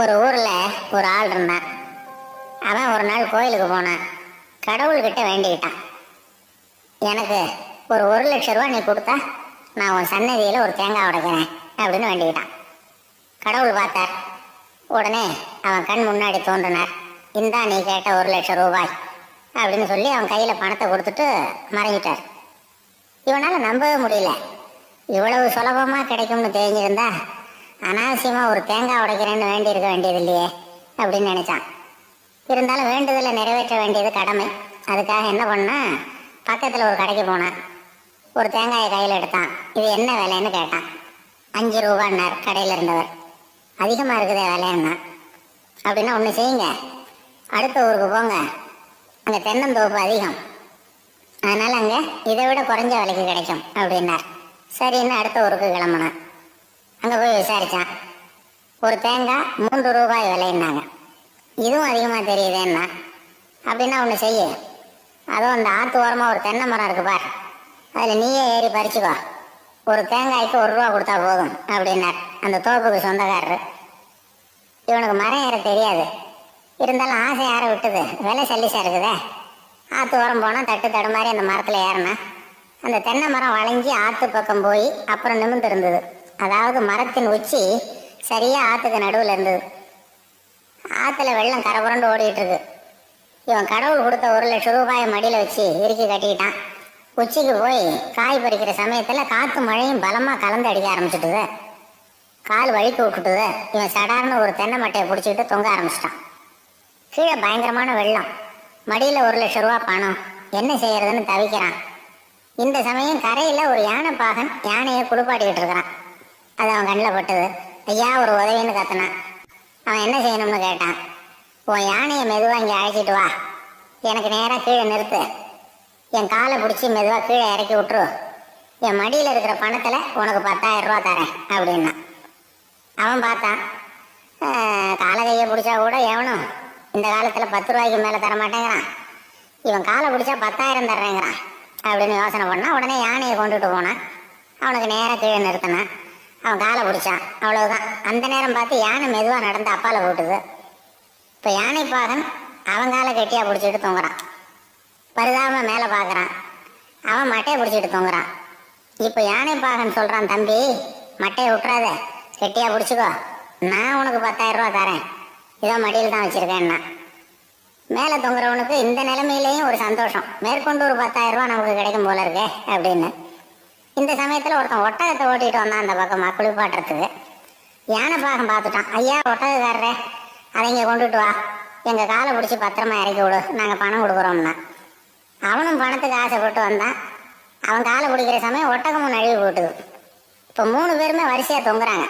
ஒரு ஊர்ல ஒரு ஆள் இருந்தான். அவன் ஒரு நாள் கோயிலுக்கு போனான். கடவுள்கிட்ட வேண்டிக்கிட்டான். எனக்கு ஒரு ஒரு லட்ச ரூபா நீ கொடுத்தா நான் உன் சன்னதியில் ஒரு தேங்காய் உடைக்கிறேன் அப்படின்னு வேண்டிக்கிட்டான். கடவுள் பார்த்தார். உடனே அவன் கண் முன்னாடி தோன்றினார். இந்தா நீ கேட்ட ஒரு லட்சம் ரூபாய் அப்படின்னு சொல்லி அவன் கையில் பணத்தை கொடுத்துட்டு மறைஞ்சிட்டார். இவனால் நம்பவே முடியல. இவ்வளவு சுலபமாக கிடைக்கும்னு தெரிஞ்சிருந்தா அனாவசியமாக ஒரு தேங்காய் உடைக்கிறேன்னு வேண்டி இருக்க வேண்டியது இல்லையே அப்படின்னு நினைச்சான். இருந்தாலும் வேண்டுதலை நிறைவேற்ற வேண்டியது கடமை. அதுக்காக என்ன பண்ணா பக்கத்தில் ஒரு கடைக்கு போனான். ஒரு தேங்காயை கையில் எடுத்தான். இது என்ன விலைன்னு கேட்டான். அஞ்சு ரூபான்னார் கடையில் இருந்தவர். அதிகமாக இருக்குதே விலைன்னா. அப்படின்னா ஒன்று செய்யுங்க. அடுத்த ஊருக்கு போங்க. அங்கே தென்னந்தோப்பு அதிகம். அதனால் அங்கே இதை விட குறைஞ்ச விலைக்கு கிடைக்கும் அப்படின்னார். சரின்னு அடுத்த ஊருக்கு கிளம்புனான். அங்கே போய் விசாரித்தான் ஒரு தேங்காய் மூன்று ரூபாய் விலைன்னாங்க. இதுவும் அதிகமாக தெரியுதேன்னா அப்படின்னா ஒன்று செய்ய. அதுவும் அந்த ஆற்று ஓரமாக ஒரு தென்னை மரம் இருக்கு பார். அதில் நீயே ஏறி பறிச்சுக்கோ ஒரு தேங்காய்க்கு ஒரு ரூபா கொடுத்தா போதும் அப்படின்னார் அந்த தோப்புக்கு சொந்தக்காரர். இவனுக்கு மரம் ஏற தெரியாது. இருந்தாலும் ஆசை யாரை விட்டுது? விலை சல்லிசாக இருக்குதே ஆற்று ஓரம் போனால் தட்டு தடு அந்த மரத்தில் ஏறினா அந்த தென்னை மரம் வளைஞ்சி ஆற்று பக்கம் போய் அப்புறம் நிமிந்து இருந்தது. அதாவது மரத்தின் உச்சி சரியாக ஆற்றுக்கு நடுவில் இருந்தது ஆற்றுல வெள்ளம் கரை புரண்டு ஓடிட்டு இருக்கு இவன் கடவுள் கொடுத்த ஒரு லட்சம் ரூபாயை மடியில் வச்சு இறுக்கி கட்டிக்கிட்டான் உச்சிக்கு போய் காய் பறிக்கிற சமயத்தில் காற்று மழையும் பலமாக கலந்து அடிக்க ஆரம்பிச்சிட்டுது. கால் வழிக்கு விட்டுட்டுது. இவன் சடார்னு ஒரு தென்னை மட்டையை பிடிச்சிக்கிட்டு தொங்க ஆரம்பிச்சிட்டான். கீழே பயங்கரமான வெள்ளம். மடியில் ஒரு லட்சம் ரூபா பணம். என்ன செய்யறதுன்னு தவிக்கிறான். இந்த சமயம் கரையில் ஒரு யானை பாகன் யானையை குளிப்பாட்டிக்கிட்டு இருக்கிறான். அது அவன் கண்ணில் பட்டது. ஐயா ஒரு உதவின்னு கத்தினான் அவன் என்ன செய்யணும்னு கேட்டான். உன் யானையை மெதுவாக இங்கே அழைச்சிட்டு வா. எனக்கு நேராக கீழே நிறுத்து. என் காலை பிடிச்சி மெதுவாக கீழே இறக்கி விட்டுரு. என் மடியில் இருக்கிற பணத்தில் உனக்கு பத்தாயிரம் ரூபா தரேன் அப்படின்னா. அவன் பார்த்தான். காலை கையை பிடிச்சா கூட எவனும் இந்த காலத்தில் பத்து ரூபாய்க்கு மேலே தர மாட்டேங்கிறான். இவன் காலை பிடிச்சா பத்தாயிரம் தர்றேங்கிறான் அப்படின்னு யோசனை பண்ணால் உடனே யானையை கொண்டுட்டு போனான். அவனுக்கு நேராக கீழே நிறுத்தினான். அவன் காலை பிடிச்சான் அவ்வளவுதான். அந்த நேரம் பார்த்து யானை மெதுவாக நடந்து அப்பால போட்டுது. இப்போ யானை பாகன் அவன் காலை கெட்டியாக பிடிச்சிட்டு தொங்குறான். பரிதாபமாக மேலே பார்க்குறான் அவன் மட்டையை பிடிச்சிட்டு தொங்குறான். இப்போ யானை பாகன் சொல்கிறான் தம்பி மட்டையை விட்டுறாத கெட்டியாக பிடிச்சிக்கோ. நான் உனக்கு பத்தாயிரம் ரூபா தரேன். இதோ மடியில் தான் வச்சுருக்கேன்னா. மேலே தொங்குறவனுக்கு இந்த நிலைமையிலையும் ஒரு சந்தோஷம். மேற்கொண்டு ஒரு பத்தாயிரம் ரூபா நமக்கு கிடைக்கும் போல இருக்கே அப்படின்னு. இந்த சமயத்தில் ஒருத்தன் ஒட்டகத்தை ஓட்டிட்டு வந்தான் அந்த பக்கமாக குளிப்பாட்டுறதுக்கு. யானை பாகம் பார்த்துட்டான். ஐயா ஒட்டகக்காரரே அதை இங்கே கொண்டுட்டு வா. எங்கள் காலை பிடிச்சி பத்திரமா இறக்கி விடு. நாங்கள் பணம் கொடுக்குறோம்னா. அவனும் பணத்துக்கு ஆசைப்பட்டு வந்தான். அவன் காலை பிடிக்கிற சமயம் ஒட்டகமும் நழுவி போட்டுது. இப்போ மூணு பேருமே வரிசையாக தொங்குறாங்க.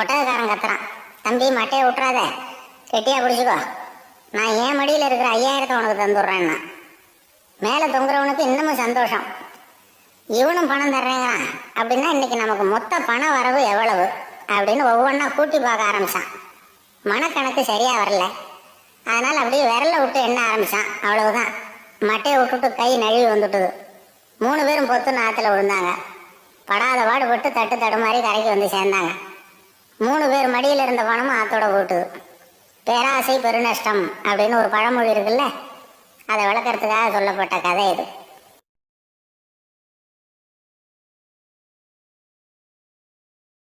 ஒட்டகக்காரன் கத்துறான். தம்பி மட்டையை விட்டுறாத. கெட்டியாக பிடிச்சிக்கோ. நான் என் மடியில் இருக்கிற ஐயாயிரத்தை உனக்கு தந்துடுறேன்னா. மேலே தொங்குறவனுக்கு இன்னமும் சந்தோஷம். இவனும் பணம் தர்றேங்கிறான். அப்படின்னா இன்னைக்கு நமக்கு மொத்த பண வரவு எவ்வளவு? அப்படின்னு ஒவ்வொன்றா கூட்டி பார்க்க ஆரம்பிச்சான். மனக்கணக்கு சரியா வரல. அதனால அப்படியே விரல விட்டு எண்ண ஆரம்பிச்சான். அவ்வளவுதான். மட்டையை விட்டுட்டு கை நழுவி வந்துட்டுது. மூணு பேரும் பொத்துன்னு ஆத்துல விழுந்தாங்க. படாத பாடுபட்டு தட்டு தடு மாதிரி கரைக்கு வந்து சேர்ந்தாங்க. மூணு பேர் மடியில் இருந்த பணமும் ஆத்தோட போட்டுது. பேராசை பெருநஷ்டம் அப்படின்னு ஒரு பழமொழி இருக்குல்ல? அதை விளக்கறதுக்காக சொல்லப்பட்ட கதை இது.